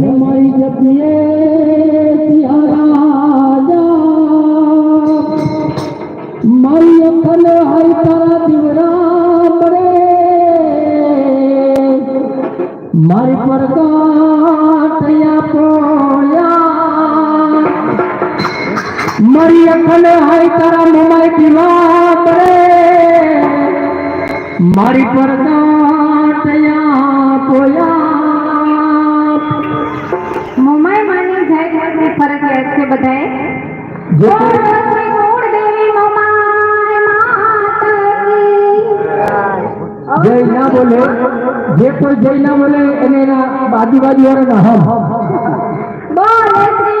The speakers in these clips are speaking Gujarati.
ધન મારી જપીએ મારી અખંડ હરિ તારા દીવરા પડે મારી પરગાટયા પોયા મારી અખંડ હરિ તારા મોમાય દીવા પડે પોયા બધાએ? જય ના બોલે જે કોઈ જય ના બોલે એને એના આજુબાજુ વાળાના હમ. બોલ શ્રી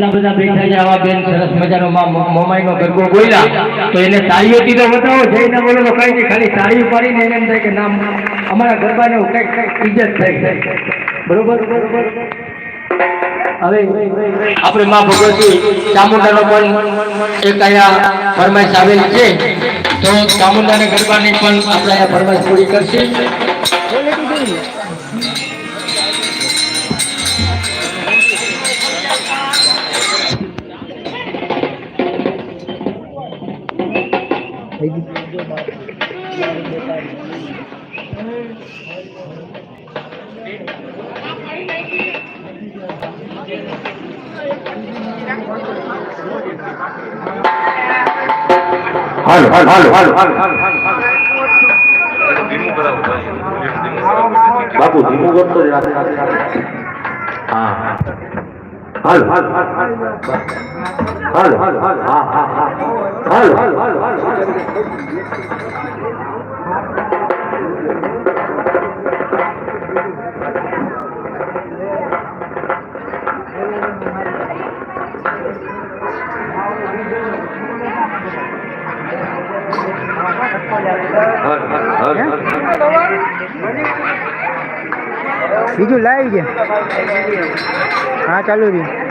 આટલા બધા બેઠા છે, આવા બેન સરસ મજાનો મોમાઈનો ગરબો બોલ્યા તો એને તાળીઓથી તો બતાવો, જઈને બોલો તો કઈ ખાલી તાળીઓ પાડીને એને એમ થાય કે નામ અમારા ગરબાને કંઈક કંઈક ઇજ્જત થાય. બરોબર બરોબર? હવે આપણે માં ભગવતી ચામુંડાનો પણ એક અહીંયા ફરમાઈશ આવેલ છે. તો ચામુંડાને ગરબાની પણ આપણે અહીંયા ફરમાઈશ પૂરી કરશે. હાલો હાલો હાલો હાલો બાપુ ધીમું કરતો જ રાખે હા હાલો હાલો હાલો હાલો હાલો હાલો હા હા હા હાલો હાલો હાલો હાલો બીજું લાવી છે હા ચાલુ રહ્યું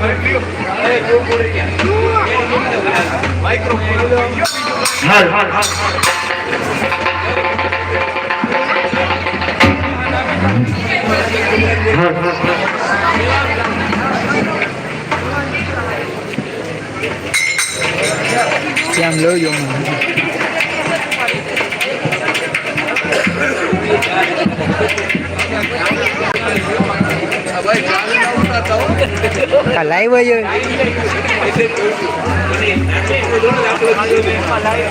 Hard, hard, hard. Hard, dùng Hãy subscribe cho kênh Ghiền Mì Gõ Để không bỏ lỡ những video hấp dẫn கலாய் போய் கலாய்